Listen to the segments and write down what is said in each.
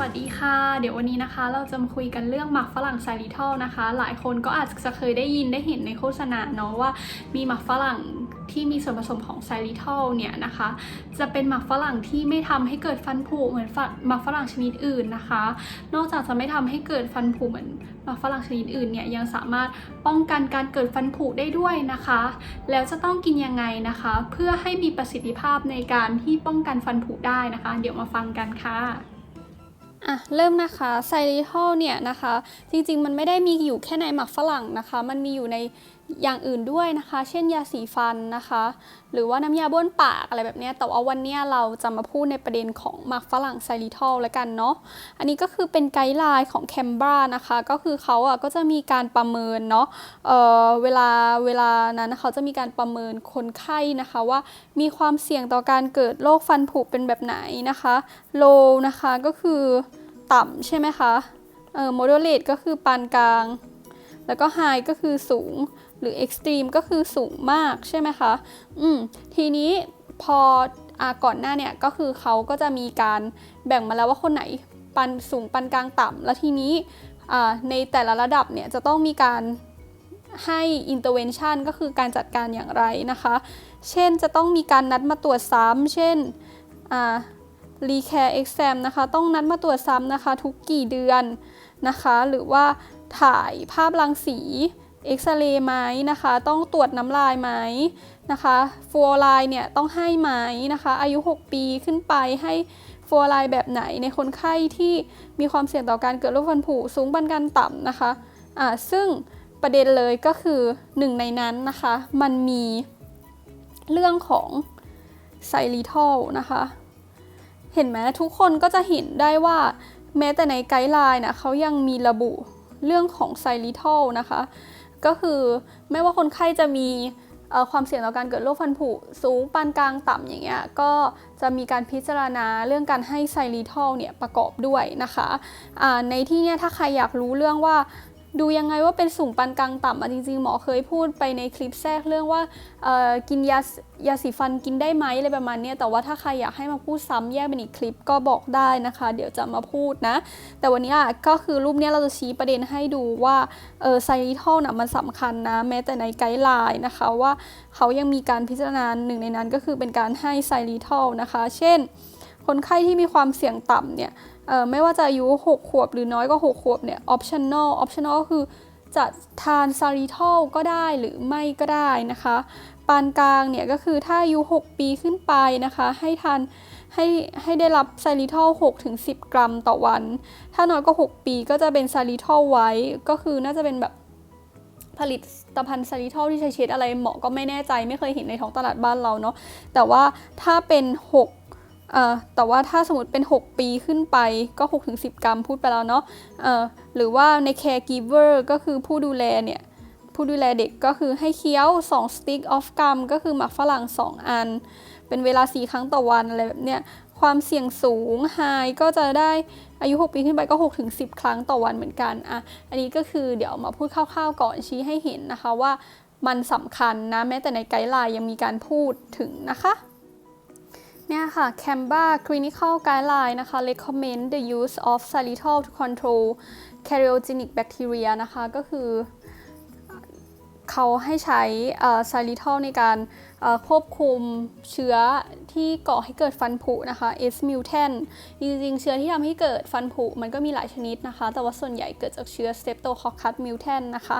วัสดีค่ะ เดี๋ยววันนี้นะคะ เราจะมาคุยกันเรื่องหมักฝรั่งไซริทอลนะคะ หลายคนก็อาจจะเคยได้ยินได้เห็นในโฆษณาเนาะว่ามีหมักฝรั่งที่มีส่วนผสมของไซริทอลเนี่ยนะคะ จะเป็นหมักฝรั่งที่ไม่ทำให้เกิดฟันผุเหมือนหมักฝรั่งชนิดอื่นนะคะ นอกจากจะไม่ทำให้เกิดฟันผุเหมือนหมักฝรั่งชนิดอื่นเนี่ยยังสามารถป้องกันการเกิดฟันผุได้ด้วยนะคะ แล้วจะต้องกินยังไงนะคะ เพื่อให้มีประสิทธิภาพในการที่ป้องกันฟันผุได้นะคะ เดี๋ยวมาฟังกันค่ะ อะเริ่มนะคะไซริทอลเนี่ยนะคะ จริงๆ มันไม่ได้มีอยู่แค่ในหมักฝรั่งนะคะ มันมีอยู่ในอย่างอื่นด้วยนะคะ เช่นยาสีฟันนะคะ หรือว่าน้ำยาบ้วนปากอะไรแบบนี้ แต่ว่าวันนี้เราจะมาพูดในประเด็นของหมักฝรั่งไซริทอลแล้วกันเนาะ อันนี้ก็คือเป็นไกด์ไลน์ของแคมบรานะคะ ก็คือเขาอะก็จะมีการประเมินเนาะเออเวลาเวลานั้นเขาจะมีการประเมินคนไข้นะคะว่ามีความเสี่ยงต่อการเกิดโรคฟันผุเป็นแบบไหนนะคะ low นะคะก็คือต่ำใช่ไหมคะเออ moderate ก็คือปานกลาง แล้วก็ high ก็คือสูง หรือ extreme ก็คือสูงมากใช่ไหมคะ อืม ทีนี้พออาก่อนหน้าเนี่ยก็คือเขาก็จะมีการแบ่งมาแล้วว่าคนไหนปันสูงปานกลางต่ำ แล้วทีนี้อ่าในแต่ละระดับเนี่ยจะต้องมีการให้ intervention ก็คือการจัดการอย่างไรนะคะ เช่นจะต้องมีการนัดมาตรวจซ้ำ เช่นอ่ารีแคร์เอ็กซมนะคะ ต้องนัดมาตรวจซ้ำนะคะ ทุกกี่เดือนนะคะ หรือว่า ถ่ายภาพรังสีเอ็กซเรย์ไหมนะคะ ต้องตรวจน้ำลายไหมนะคะฟลูออไรด์เนี่ยต้องให้ไหมนะคะ อายุ 6 ปีขึ้นไปให้ฟลูออไรด์แบบไหนในคนไข้ที่มีความเสี่ยงต่อการเกิดโรคฟันผุสูงปานกลางต่ำนะคะอ่าซึ่งประเด็นเลยก็คือหนึ่งในนั้นนะคะ มันมีเรื่องของไซริทอลนะคะ เห็นไหมทุกคนก็จะเห็นได้ว่าแม้แต่ในไกด์ไลน์นะเขายังมีระบุ เรื่องของไซริทอลนะคะ ก็คือไม่ว่าคนไข้จะมีความเสี่ยงต่อการเกิดโรคฟันผุสูงปานกลางต่ำอย่างเงี้ยก็จะมีการพิจารณาเรื่องการให้ไซริทอลเนี่ยประกอบด้วยนะคะในที่เนี้ยถ้าใครอยากรู้เรื่องว่า ดูยังไงว่าเป็นสูงปานกลางต่ำอะจริงๆ หมอเคยพูดไปในคลิปแทรกเรื่องว่ากินยายาสีฟันกินได้ไหมอะไรประมาณนี้แต่ว่าถ้าใครอยากให้มาพูดซ้ำแยกเป็นอีกคลิปก็บอกได้นะคะ เดี๋ยวจะมาพูดนะ แต่วันนี้อะก็คือรูปนี้เราจะชี้ประเด็นให้ดูว่าเออไซริทอลน่ะมันสำคัญนะ แม้แต่ในไกด์ไลน์นะคะว่าเขายังมีการพิจารณาหนึ่งในนั้นก็คือเป็นการให้ไซริทอลนะคะ เช่น คนไข้ที่มีความเสี่ยงต่ำเนี่ย ไม่ว่าจะอายุ 6 ขวบหรือน้อยกว่า 6 ขวบเนี่ย optional optional ก็คือจะทานซาริทอลก็ได้หรือไม่ก็ได้นะคะ ปานกลางเนี่ยก็คือถ้าอายุ 6 ปีขึ้นไปนะคะ ให้ทานให้ให้ได้รับซาริทอล6ถึง10 กรัมต่อวัน ถ้าน้อยกว่า 6 ปีก็จะเป็นซาริทอลไว้ ก็คือน่าจะเป็นแบบผลิตภัณฑ์ซาริทอลที่ใช้เช็ดอะไรเหมอก็ไม่แน่ใจไม่เคยเห็นในท้องตลาดบ้านเราเนาะแต่ว่าถ้าเป็น 6 แต่ว่าถ้าสมมติเป็น 6 ปีขึ้นไปก็6ถึง10 กรัมพูดไปแล้วเนาะเอ่อหรือว่าใน caregiver ก็คือผู้ดูแลเนี่ย ผู้ดูแลเด็กก็คือให้เคี้ยว 2 stick of gum ก็คือหมักฝรั่ง 2 อัน เป็นเวลา 4 ครั้งต่อวันอะไรแบบเนี้ยความเสี่ยงสูง high ก็จะได้อายุ 6 ปีขึ้นไปก็6ถึง10 ครั้งต่อวันเหมือนกันอะอันนี้ก็คือเดี๋ยวมาพูดคร่าวๆก่อนชี้ให้เห็นนะคะว่ามันสำคัญนะแม้แต่ในไกด์ไลน์ยังมีการพูดถึงนะคะ เนี่ยค่ะ Canva Clinical Guideline นะคะ recommend the use of xylitol to control karyogenic bacteria นะคะ ก็คือเขาให้ใช้ไซริทอลในการควบคุมเชื้อที่ก่อให้เกิดฟันผุนะคะ S mutant จริงๆ เชื้อที่ทำให้เกิดฟันผุมันก็มีหลายชนิดนะคะ แต่ว่าส่วนใหญ่เกิดจากเชื้อ Streptococcus mutant นะคะ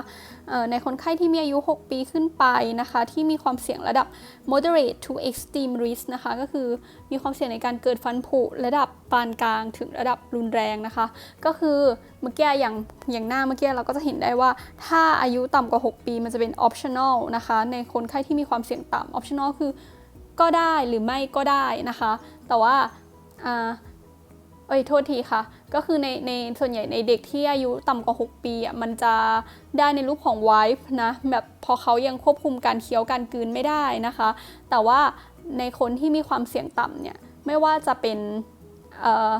ในคนไข้ที่มีอายุ 6 ปีขึ้นไปนะคะ ที่มีความเสี่ยงระดับ moderate to extreme risk นะคะ ก็คือมีความเสี่ยงในการเกิดฟันผุระดับปานกลางถึงระดับรุนแรงนะคะ ก็คือเมื่อกี้อย่างอย่างหน้าเมื่อกี้เราก็จะเห็นได้ว่าถ้าอายุต่ำกว่า 6 ปีมันจะเป็น optional นะคะ ในคนไข้ที่มีความเสี่ยงต่ำ optional คือก็ได้หรือไม่ก็ได้นะคะ แต่ว่าเอ้ยโทษทีค่ะ ก็คือในในส่วนใหญ่ในเด็กที่อายุต่ำกว่า 6 ปีอะมันจะได้ในรูปของ wipe นะ แบบพอเขายังควบคุมการเคี้ยวการกืนไม่ได้นะคะ แต่ว่าในคนที่มีความเสี่ยงต่ำเนี่ย ไม่ว่าจะเป็นเอ่อ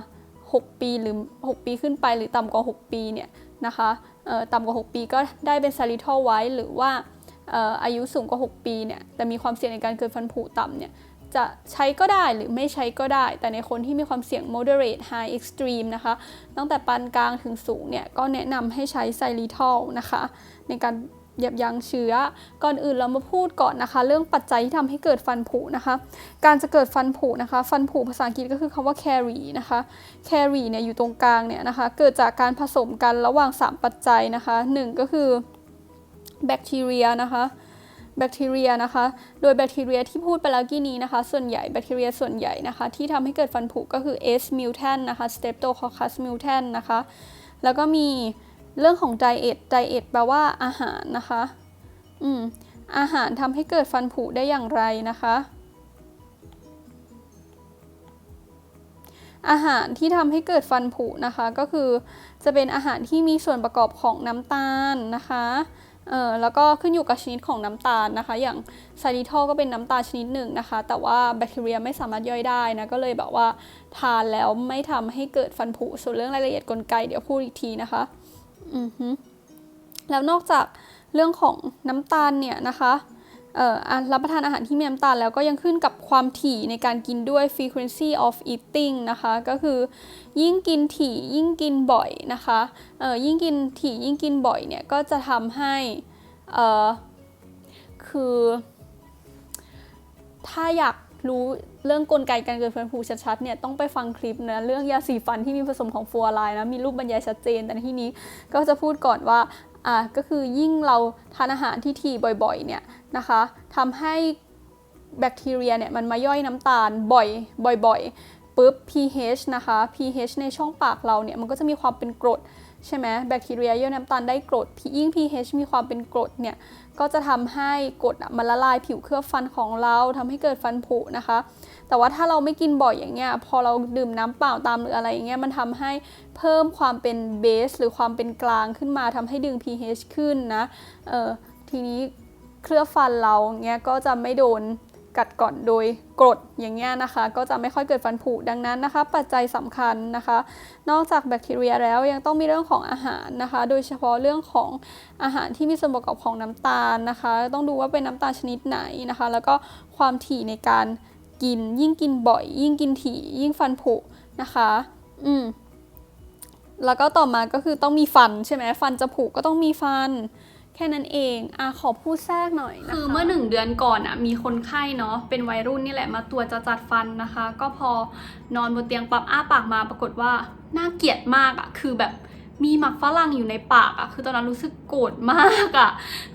6ปีหรือ 6 ปีขึ้นไปหรือต่ำกว่า 6 ปีเนี่ยนะคะเอ่อต่ำกว่า 6 ปีก็ได้เป็นซาริทอลไว้หรือว่า อายุสูงกว่า 6 ปีเนี่ยแต่มีความเสี่ยงในการเกิดฟันผุต่ำเนี่ยจะใช้ก็ได้หรือไม่ใช้ก็ได้ แต่ในคนที่มีความเสี่ยง moderate high extreme นะคะ ตั้งแต่ปานกลางถึงสูงเนี่ยก็แนะนำให้ใช้ไซริทอลนะคะ ในการยับยั้งเชื้อ ก่อนอื่นเรามาพูดก่อนนะคะ เรื่องปัจจัยที่ทำให้เกิดฟันผุนะคะ การจะเกิดฟันผุนะคะ ฟันผุภาษาอังกฤษก็คือคำว่า carry นะคะ carry เนี่ยอยู่ตรงกลางเนี่ยนะคะ เกิดจากการผสมกันระหว่าง 3 ปัจจัยนะคะหนึ่งก็คือ แบคทีเรียนะคะแบคทีเรียนะคะ โดยแบคทีเรียที่พูดไปแล้วกี้นี้นะคะ ส่วนใหญ่แบคทีเรียส่วนใหญ่นะคะ ที่ทำให้เกิดฟันผุก็คือ S mutant นะคะ Streptococcus mutant นะคะ แล้วก็มีเรื่องของ diet diet แปลว่าอาหารนะคะ อืม อาหารทำให้เกิดฟันผุได้อย่างไรนะคะ อาหารที่ทำให้เกิดฟันผุนะคะ ก็คือจะเป็นอาหารที่มีส่วนประกอบของน้ำตาลนะคะ เออแล้วก็ขึ้นอยู่กับชนิดของน้ำตาลนะคะ อย่างไซริทอลก็เป็นน้ำตาลชนิดหนึ่งนะคะ แต่ว่าแบคทีเรียไม่สามารถย่อยได้นะก็เลยแบบว่าทานแล้วไม่ทำให้เกิดฟันผุส่วนเรื่องรายละเอียดกลไกเดี๋ยวพูดอีกทีนะคะอือฮึแล้วนอกจากเรื่องของน้ำตาลเนี่ยนะคะ รับประทานอาหารที่มีน้ำตาลแล้วก็ยังขึ้นกับความถี่ในการกินด้วย frequency of eating นะคะ ก็คือยิ่งกินถี่ยิ่งกินบ่อยนะคะยิ่งกินถี่ยิ่งกินบ่อยเนี่ยก็จะทำให้คือถ้าอยากรู้เรื่องกลไกการเกิดฟันผุชัดๆเนี่ยต้องไปฟังคลิปนะเรื่องยาสีฟันที่มีผสมของฟลูออไรด์นะมีรูปบรรยายชัดเจน แต่ที่นี้ก็จะพูดก่อนว่า อะก็คือยิ่งเราทานอาหารที่ถี่บ่อยๆเนี่ยนะคะทำให้แบคทีเรียเนี่ยมันมาย่อยน้ำตาลบ่อยบ่อยๆปุ๊บ pH นะคะ pH ในช่องปากเราเนี่ยมันก็จะมีความเป็นกรดใช่ไหมแบคทีเรียย่อยน้ำตาลได้กรดยิ่ง pH มีความเป็นกรดเนี่ยก็จะทำให้กรดมันละลายผิวเคลือบฟันของเราทำให้เกิดฟันผุนะคะ แต่ว่าถ้าเราไม่กินบ่อยอย่างเงี้ยพอเราดื่มน้ำเปล่าตามหรืออะไรอย่างเงี้ยมันทำให้เพิ่มความเป็นเบสหรือความเป็นกลางขึ้นมาทำให้ดึง pH ขึ้นนะเออทีนี้เคลือบฟันเราเงี้ยก็จะไม่โดนกัดก่อนโดยกรดอย่างเงี้ยนะคะ ก็จะไม่ค่อยเกิดฟันผุดังนั้นนะคะ ปัจจัยสำคัญนะคะ นอกจากแบคทีเรียแล้วยังต้องมีเรื่องของอาหารนะคะ โดยเฉพาะเรื่องของอาหารที่มีส่วนประกอบของน้ำตาลนะคะ ต้องดูว่าเป็นน้ำตาลชนิดไหนนะคะ แล้วก็ความถี่ในการ กิน ยิ่งกินบ่อย ยิ่งกินถี่ยิ่งฟันผุนะคะ อืมแล้วก็ต่อมาก็คือต้องมีฟันใช่ไหมฟันจะผุก็ต้องมีฟัน แค่นั้นเองอะขอพูดแทรกหน่อยนะคะคือเมื่อหนึ่งเดือนก่อนอะมีคนไข้เนาะเป็นวัยรุ่นนี่แหละมาตรวจจะจัดฟันนะคะ ก็พอนอนบนเตียงปรับอ้าปากมาปรากฏว่าน่าเกลียดมากอะคือแบบมีหมักฝรั่งอยู่ในปากอะคือตอนนั้นรู้สึกโกรธมากอะ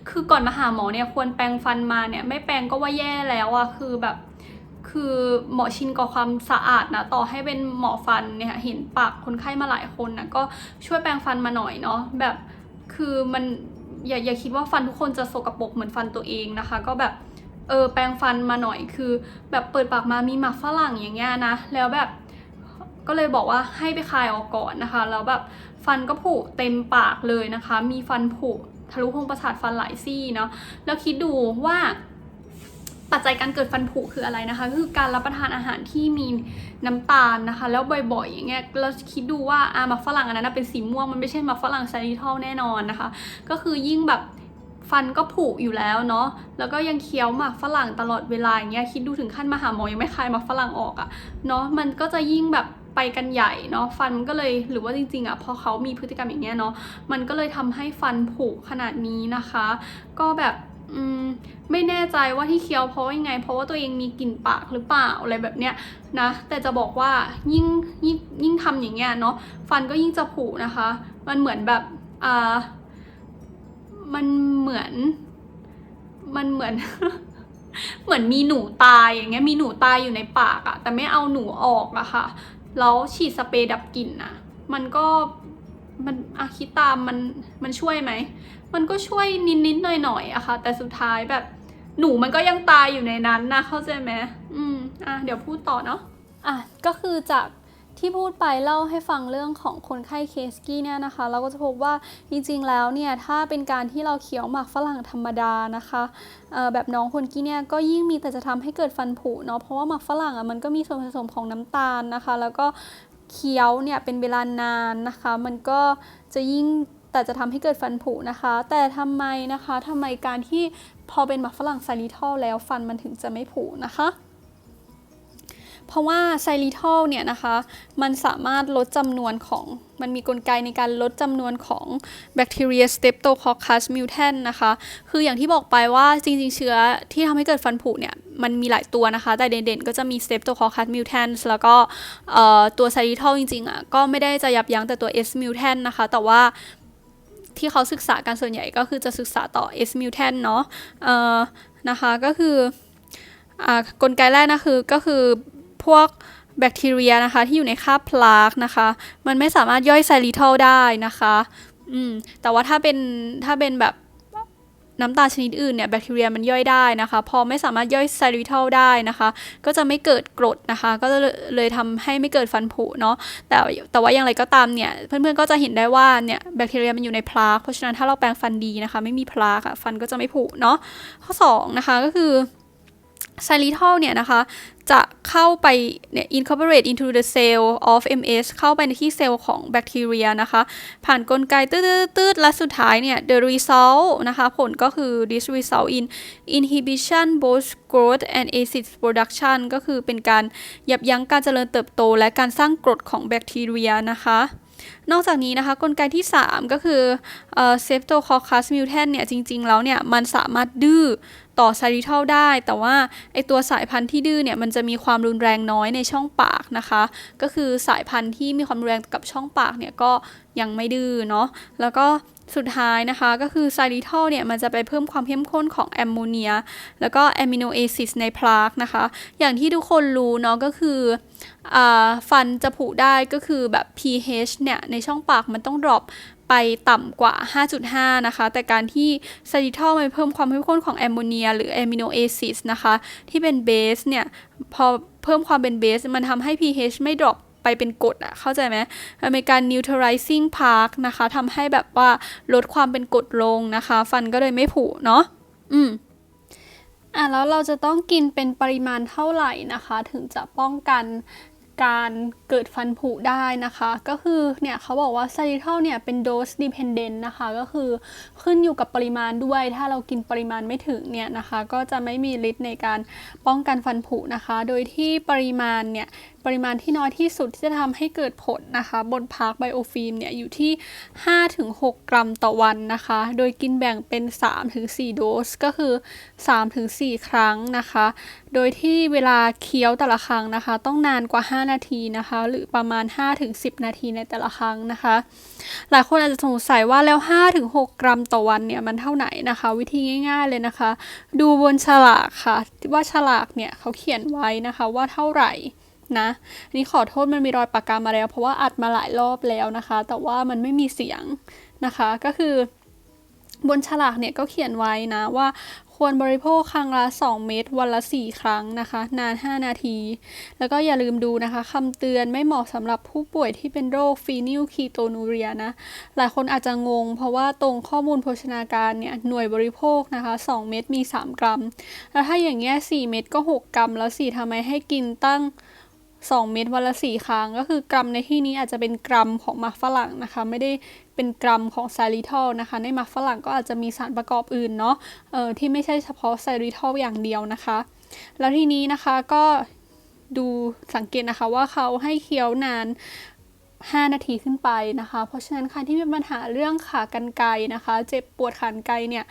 คือก่อนมาหาหมอเนี่ยควรแปรงฟันมาเนี่ยไม่แปรงก็ว่าแย่แล้วอะคือแบบ คือหมอชินกับความสะอาดนะต่อให้เป็นหมอฟันเนี่ยเห็นปากคนไข้มาหลายคนนะก็ช่วยแปรงฟันมาหน่อยเนาะแบบคือมันอย่าอย่าคิดว่าฟันทุกคนจะสกปรกเหมือนฟันตัวเองนะคะ ก็แบบเออแปรงฟันมาหน่อยคือ แบบเปิดปากมามีหมักฝรั่งอย่างเงี้ยนะแล้วแบบก็เลยบอกว่าให้ไปคายออกก่อนนะคะแล้วแบบฟันก็ผุเต็มปากเลยนะคะ มีฟันผุทะลุโพรงประสาทฟันหลายซี่เนาะแล้วคิดดูว่า ปัจจัยการเกิดฟันผุคืออะไรนะคะ คือการรับประทานอาหารที่มีน้ำตาลนะคะ แล้วบ่อยๆ อย่างเงี้ยเราคิดดูว่าอาหมักฝรั่งอันนั้นเป็นสีม่วงมันไม่ใช่หมักฝรั่งไซริทอลแน่นอนนะคะ ก็คือยิ่งแบบฟันก็ผุอยู่แล้วเนาะ แล้วก็ยังเคี้ยวหมากฝรั่งตลอดเวลาอย่างเงี้ย คิดดูถึงขั้นมาหาหมอยังไม่คายหมากฝรั่งออกอะเนาะ มันก็จะยิ่งแบบไปกันใหญ่เนาะ ฟันมันก็เลยหรือว่าจริงๆอะพอเขามีพฤติกรรมอย่างเงี้ยเนาะ มันก็เลยทำให้ฟันผุขนาดนี้นะคะ ก็แบบ อืมไม่แน่ใจว่าที่เคี้ยวเพราะยังไง เพราะว่าตัวเองมีกลิ่นปากหรือเปล่าอะไรแบบเนี้ยนะ แต่จะบอกว่ายิ่งยิ่งยิ่งทำอย่างเงี้ยเนาะฟันก็ยิ่งจะผุนะคะ มันเหมือนแบบอ่ามันเหมือน มันเหมือน เหมือนมีหนูตายอย่างเงี้ยมีหนูตายอยู่ในปากอะแต่ไม่เอาหนูออกอะค่ะแล้วฉีดสเปรย์ดับกลิ่นอะมันก็มันอะคิดตามมันมันช่วยไหม มันก็ช่วยนิดๆหน่อยๆอะค่ะ แต่สุดท้ายแบบหนูมันก็ยังตายอยู่ในนั้นนะเข้าใจไหมอืมอะเดี๋ยวพูดต่อเนาะอะก็คือจากที่พูดไปเล่าให้ฟังเรื่องของคนไข้เคสกี้เนี่ยนะคะ เราก็จะพบว่าจริงๆแล้วเนี่ยถ้าเป็นการที่เราเคี้ยวหมากฝรั่งธรรมดานะคะเอ่อแบบน้องคนกี้เนี่ยก็ยิ่งมีแต่จะทำให้เกิดฟันผุเนาะเพราะว่าหมากฝรั่งอะมันก็มีส่วนผสมของน้ำตาลนะคะ แล้วก็เคี้ยวเนี่ยเป็นเวลานานนะคะ มันก็จะยิ่ง แต่จะทำให้เกิดฟันผุนะคะ แต่ทำไมนะคะทำไมการที่พอเป็นหมักฝรั่งไซริทอลแล้วฟันมันถึงจะไม่ผุนะคะเพราะว่าไซริทอลเนี่ยนะคะ มันสามารถลดจำนวนของ มันมีกลไกในการลดจำนวนของแบคทีเรีย Streptococcus mutant นะคะ คืออย่างที่บอกไปว่าจริงๆ เชื้อที่ทำให้เกิดฟันผุเนี่ย มันมีหลายตัวนะคะ แต่เด่นๆ ก็จะมี Streptococcus mutans แล้วก็ตัวไซริทอลจริงๆอะก็ไม่ได้จะยับยั้งแต่ตัว S mutant นะคะ แต่ว่า ที่เขาศึกษาการส่วนใหญ่ก็คือจะศึกษาต่อ S mutant เนาะเอ่อนะคะก็คืออกลไกแรกนะคือก็คือพวกแบคทีเรียนะคะที่อยู่ในคราบพลากนะคะ มันไม่สามารถย่อยไซริทอลได้นะคะอืมแต่ว่าถ้าเป็นถ้าเป็นแบบ น้ำตาชนิดอื่นเนี่ยแบคทีเรียมันย่อยได้นะคะ พอไม่สามารถย่อยไซริทอลได้นะคะ ก็จะไม่เกิดกรดนะคะ ก็จะเลยทำให้ไม่เกิดฟันผุเนาะแต่แต่ว่าอย่างไรก็ตามเนี่ยเพื่อนๆก็จะเห็นได้ว่าเนี่ยแบคทีเรียมันอยู่ในพลาเพราะฉะนั้นถ้าเราแปรงฟันดีนะคะ ไม่มีพลากอะฟันก็จะไม่ผุเนาะข้อสองนะคะก็คือ ไซริทอลเนี่ยนะคะ จะเข้าไปเนี่ย incorporate into the cell of MS เข้าไปในที่เซลล์ของแบคทีเรียนะคะ ผ่านนกลไกตืดๆๆและสุดท้ายเนี่ย the result นะคะ ผลก็คือ this result in inhibition both growth and acid production ก็คือเป็นการยับยั้งการเจริญเติบโตและการสร้างกรดของแบคทีเรียนะคะ นอกจากนี้นะคะกลไกที่ 3 ก็คือเซฟโตคอคัสมิวแทนเนี่ยจริง ๆ แล้วเนี่ยมันสามารถดื้อต่อไซริทัลได้ แต่ว่าไอตัวสายพันธุ์ที่ดื้อเนี่ยมันจะมีความรุนแรงน้อยในช่องปากนะคะ ก็คือสายพันธุ์ที่มีความรุนแรงกับช่องปากเนี่ยก็ยังไม่ดื้อเนาะแล้วก็ สุดท้ายนะคะก็คือไซริทอลเนี่ยมันจะไปเพิ่มความเข้มข้นของแอมโมเนีย แล้วก็อะมิโนแอซิดในพลากนะคะ อย่างที่ทุกคนรู้เนาะก็คืออฟันจะผุได้ก็คือแบบ pH เนี่ย ในช่องปากมันต้อง drop ไปต่ำกว่า 5.5 นะคะ แต่การที่ไซริทอลมันเพิ่มความเข้มข้นของแอมโมเนีย หรืออะมิโนแอซิดนะคะ ที่เป็นเบสเนี่ย พอเพิ่มความเป็นเบสมันทำให้ pH ไม่ drop ไปเป็นกรดอะเข้าใจไหมมันเป็นการ neutralizing park นะคะทำให้แบบว่าลดความเป็นกรดลงนะคะ ฟันก็เลยไม่ผุเนาะอืมอะแล้วเราจะต้องกินเป็นปริมาณเท่าไหร่นะคะ ถึงจะป้องกันการเกิดฟันผุได้นะคะ ก็คือเนี่ยเขาบอกว่าไซริทอลเนี่ยเป็นโดส dependent นะคะ ก็คือขึ้นอยู่กับปริมาณด้วย ถ้าเรากินปริมาณไม่ถึงเนี่ยนะคะ ก็จะไม่มีฤทธิ์ในการป้องกันฟันผุนะคะ โดยที่ปริมาณเนี่ยปริมาณที่น้อยที่สุดที่จะทำให้เกิดผลนะคะ บนพาร์คไบโอฟิล์มเนี่ยอยู่ที่ 5-6 กรัมต่อวันนะคะ โดยกินแบ่งเป็น 3-4 โดส ก็คือ 3-4 ครั้งนะคะ โดยที่เวลาเคี้ยวแต่ละครั้งนะคะ ต้องนานกว่า 5 นาทีนะคะ หรือประมาณ 5-10 นาทีในแต่ละครั้งนะคะ หลายคนอาจจะสงสัยว่าแล้ว 5-6 กรัมต่อวันเนี่ยมันเท่าไหนนะคะ วิธีง่าย ๆเลยนะคะ ดูบนฉลากค่ะว่าฉลากเนี่ยเขาเขียนไว้นะคะว่าเท่าไหร่ นะอันนี้ขอโทษมันมีรอยปากกามาแล้ว เพราะว่าอัดมาหลายรอบแล้วนะคะ แต่ว่ามันไม่มีเสียงนะคะ ก็คือบนฉลากเนี่ยก็เขียนไว้นะว่าควรบริโภคครั้งละ 2 เม็ดวันละ 4 ครั้งนะคะ นาน 5 นาที แล้วก็อย่าลืมดูนะคะคำเตือนไม่เหมาะสำหรับผู้ป่วยที่เป็นโรคฟีนิลคีโตนูเรียนะ หลายคนอาจจะงง เพราะว่าตรงข้อมูลโภชนาการเนี่ย หน่วยบริโภคนะคะ 2 เม็ดมี 3 กรัม แล้วถ้าอย่างเงี้ย 4 เม็ดก็ 6 กรัม แล้วสิทำไมให้กินตั้ง 2 เม็ดวันละ 4 ครั้ง ก็คือกรัมในที่นี้อาจจะเป็นกรัมของมักฝรั่งนะคะ ไม่ได้เป็นกรัมของไซริทอลนะคะ ในมักฝรั่งก็อาจจะมีสารประกอบอื่นเนาะเออที่ไม่ใช่เฉพาะไซริทอลอย่างเดียวนะคะ แล้วทีนี้นะคะก็ดูสังเกตนะคะว่าเขาให้เคี้ยวนาน 5 นาทีขึ้นไปนะคะ เพราะฉะนั้นใครที่มีปัญหาเรื่องขากรรไกรนะคะ เจ็บปวดขากรรไกรเนี่ย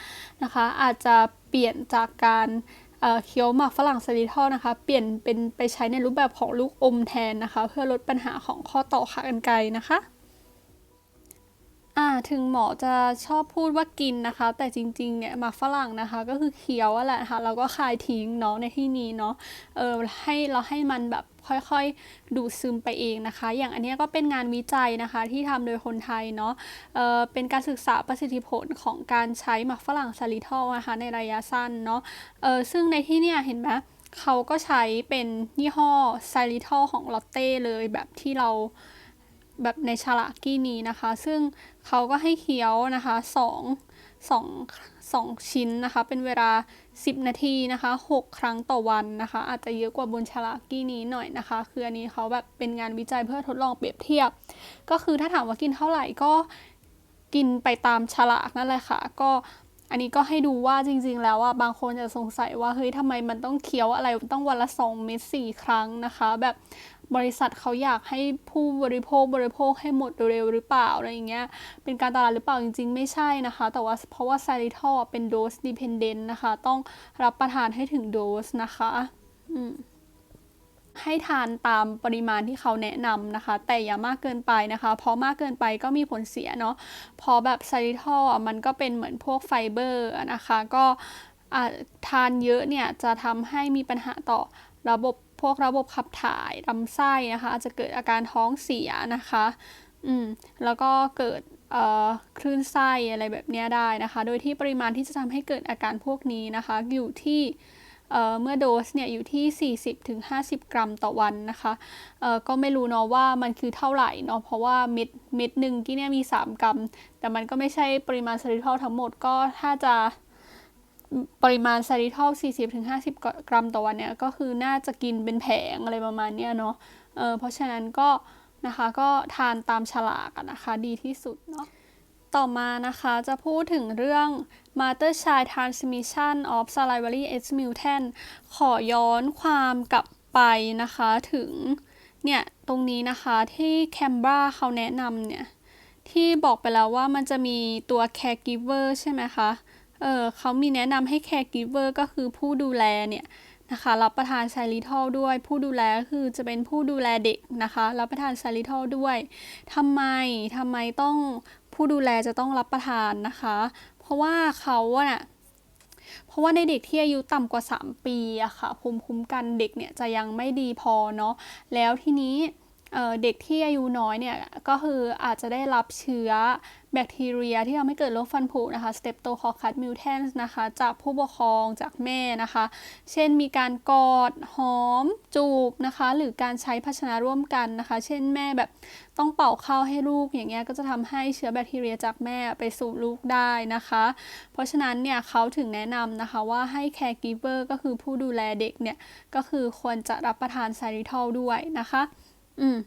นะคะ อาจจะเปลี่ยนจากการ เคี้ยวหมากฝรั่งสลิทอลนะคะ เปลี่ยนเป็นไปใช้ในรูปแบบของลูกอมแทนนะคะ เพื่อลดปัญหาของข้อต่อขากรรไกรนะคะ อ่า ถึงหมอจะชอบพูดว่ากินนะคะ แต่จริงๆ เนี่ยหมากฝรั่งนะคะ ก็คือเคี้ยวอะแหละค่ะแล้วก็คายทิ้งเนาะในที่นี้เนาะ เออให้เราให้มันแบบค่อยๆ ดูดซึมไปเองนะคะ อย่างอันนี้ก็เป็นงานวิจัยนะคะที่ทำโดยคนไทยเนาะเออเป็นการศึกษาประสิทธิผลของการใช้หมากฝรั่งซาลิทอลนะคะในระยะสั้นเนาะ เออซึ่งในที่เนี่ยเห็นไหมเขาก็ใช้เป็นยี่ห้อไซริทอลของลอตเต้เลยแบบที่เรา แบบในฉลากกี้นี้นะคะ ซึ่งเขาก็ให้เคี้ยวนะคะสองสองสองชิ้นนะคะ เป็นเวลา 10 นาทีนะคะ 6 ครั้งต่อวันนะคะ อาจจะเยอะกว่าบนฉลากกี้นี้หน่อยนะคะ คืออันนี้เขาแบบเป็นงานวิจัยเพื่อทดลองเปรียบเทียบ ก็คือถ้าถามว่ากินเท่าไหร่ก็กินไปตามฉลากนั่นแหละค่ะ ก็อันนี้ก็ให้ดูว่าจริงๆ แล้วอะบางคนจะสงสัยว่าเฮ้ยทำไมมันต้องเคี้ยวอะไรต้องวันละ 2 เม็ด4ครั้งนะคะ แบบ บริษัทเขาอยากให้ผู้บริโภคบริโภคให้หมดเร็วหรือเปล่าอะไรอย่างเงี้ยเป็นการตลาดหรือเปล่าจริง ๆ ไม่ใช่นะคะ แต่ว่าเพราะว่าไซริทอลเป็นโดสดิพเอนเดนต์นะคะ ต้องรับประทานให้ถึงโดสนะคะอืมให้ทานตามปริมาณที่เขาแนะนำนะคะ แต่อย่ามากเกินไปนะคะ เพราะมากเกินไปก็มีผลเสียเนาะพราะแบบไซริทอลอะมันก็เป็นเหมือนพวกไฟเบอร์นะคะ ก็ทานเยอะเนี่ยจะทำให้มีปัญหาต่อระบบ พวกระบบขับถ่ายลำไส้นะคะ อาจจะเกิดอาการท้องเสียนะคะ อืม แล้วก็เกิดเอ่อคลื่นไส้อะไรแบบนี้ได้นะคะ โดยที่ปริมาณที่จะทำให้เกิดอาการพวกนี้นะคะ อยู่ที่เเมื่อโดสเนี่ยอยู่ที่ 40-50 กรัมต่อวันนะคะเออก็ไม่รู้เนาะว่ามันคือเท่าไหร่เนาะเพราะว่าเม็ดเม็ดหนึ่งที่เนี่ยมี 3 กรัม แต่มันก็ไม่ใช่ปริมาณซาริทอลทั้งหมดก็ถ้าจะ ปริมาณซาริทอล 40-50 กรัมต่อวันเนี่ย ก็คือน่าจะกินเป็นแผงอะไรประมาณเนี้ยเนาะเออเพราะฉะนั้นก็นะคะก็ทานตามฉลากนะคะดีที่สุดเนาะต่อมานะคะจะพูดถึงเรื่อง Master Child Transmission of Salivary X m u t a n ขอย้อนความกลับไปนะคะถึงเนี่ยตรงนี้นะคะที่แคมบราเขาแนะนำเนี่ยที่บอกไปแล้วว่ามันจะมีตัว caregiver ใช่ไหมคะ เออเขามีแนะนำให้ caregiver ก็คือผู้ดูแลเนี่ยนะคะรับประทานไซริทอลด้วย ผู้ดูแลคือจะเป็นผู้ดูแลเด็กนะคะรับประทานไซริทอลด้วยทำไมทำไมต้องผู้ดูแลจะต้องรับประทานนะคะ เพราะว่าเขาอะน่ะเพราะว่าในเด็กที่อายุต่ำกว่า 3 ปีอะค่ะภูมิคุ้มกันเด็กเนี่ยจะยังไม่ดีพอเนาะแล้วทีนี้ เเด็กที่อายุน้อยเนี่ยก็คืออาจจะได้รับเชื้อแบคทีเรียที่ทำให้เกิดโรคฟันผุนะคะ Streptococcus mutans นะคะ จากผู้ปกครองจากแม่นะคะ เช่นมีการกอด หอม จูบนะคะ หรือการใช้ภาชนะร่วมกันนะคะ เช่นแม่แบบต้องเป่าข้าวให้ลูกอย่างเงี้ยก็จะทำให้เชื้อแบคทีเรียจากแม่ไปสู่ลูกได้นะคะ เพราะฉะนั้นเนี่ยเขาถึงแนะนำนะคะว่าให้ caregiver ก็คือผู้ดูแลเด็กเนี่ยก็คือควรจะรับประทานไซริทอลด้วยนะคะ อืม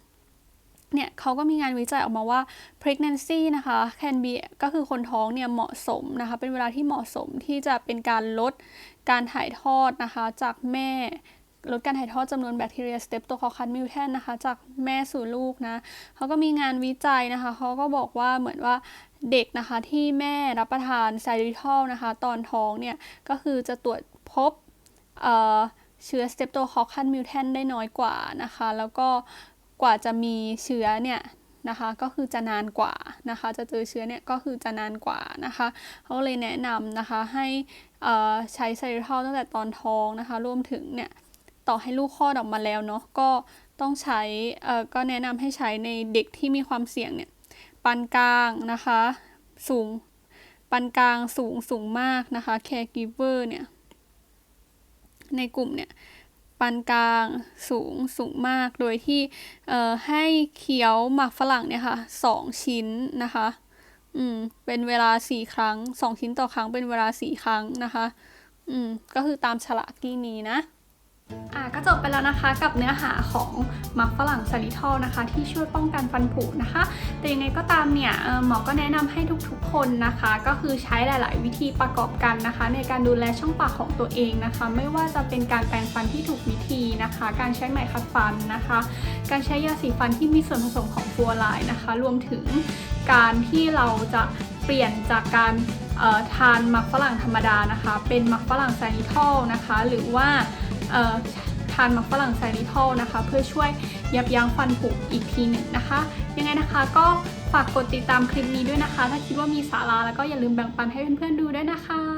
เนี่ยเขาก็มีงานวิจัยออกมาว่า pregnancy นะคะ can be ก็คือคนท้องเนี่ยเหมาะสมนะคะ เป็นเวลาที่เหมาะสมที่จะเป็นการลดการถ่ายทอดนะคะ จากแม่ ลดการถ่ายทอดจำนวนแบคทีเรีย Streptococcus mutans นะคะ จากแม่สู่ลูกนะเขาก็มีงานวิจัยนะคะ เขาก็บอกว่าเหมือนว่าเด็กนะคะที่แม่รับประทานไซริทอลนะคะ ตอนท้องเนี่ย ก็คือจะตรวจพบเเชื้อ Streptococcus mutans ได้น้อยกว่านะคะ แล้วก็ กว่าจะมีเชื้อเนี่ยนะคะก็คือจะนานกว่านะคะ จะเจอเชื้อเนี่ยก็คือจะนานกว่านะคะเขาเลยแนะนำนะคะให้ใช้ไซริทอลตั้งแต่ตอนท้องนะคะรวมถึงเนี่ยต่อให้ลูกคลอดออกมาแล้วเนาะก็ต้องใช้ก็แนะนำให้ใช้ในเด็กที่มีความเสี่ยงเนี่ยปานกลางนะคะสูงปานกลางสูงสูงมากนะคะ caregiver เนี่ยในกลุ่มเนี่ย ปานกลางสูงสูงมาก โดยที่ให้เคี้ยวหมักฝรั่งเนี่ยค่ะสองชิ้นนะคะ อืม เป็นเวลาสี่ครั้งสองชิ้นต่อครั้งเป็นเวลาสี่ครั้งนะคะ อืม ก็คือตามฉลากที่นี้นะ ก็จบไปแล้วนะคะกับเนื้อหาของมักฝรั่งซาลิทอลนะคะ ที่ช่วยป้องกันฟันผุนะคะ แต่ยังไงก็ตามเนี่ยหมอก็แนะนำให้ทุกๆคนนะคะ ก็คือใช้หลาย ๆ วิธีประกอบกันนะคะ ในการดูแลช่องปากของตัวเองนะคะ ไม่ว่าจะเป็นการแปรงฟันที่ถูกวิธีนะคะ การใช้ไหมขัดฟันนะคะ การใช้ยาสีฟันที่มีส่วนผสมของฟัวไลน์นะคะ รวมถึงการที่เราจะเปลี่ยนจากการทานมักฝรั่งธรรมดานะคะ เป็นมักฝรั่งซาลิทอลนะคะ หรือว่า ทานมักฝรั่งไซริทอลนะคะ เพื่อช่วยยับยั้งฟันผุอีกทีหนึ่งนะคะ ยังไงนะคะก็ฝากกดติดตามคลิปนี้ด้วยนะคะ ถ้าคิดว่ามีสาระแล้วก็อย่าลืมแบ่งปันให้เพื่อนๆดูด้วยนะคะ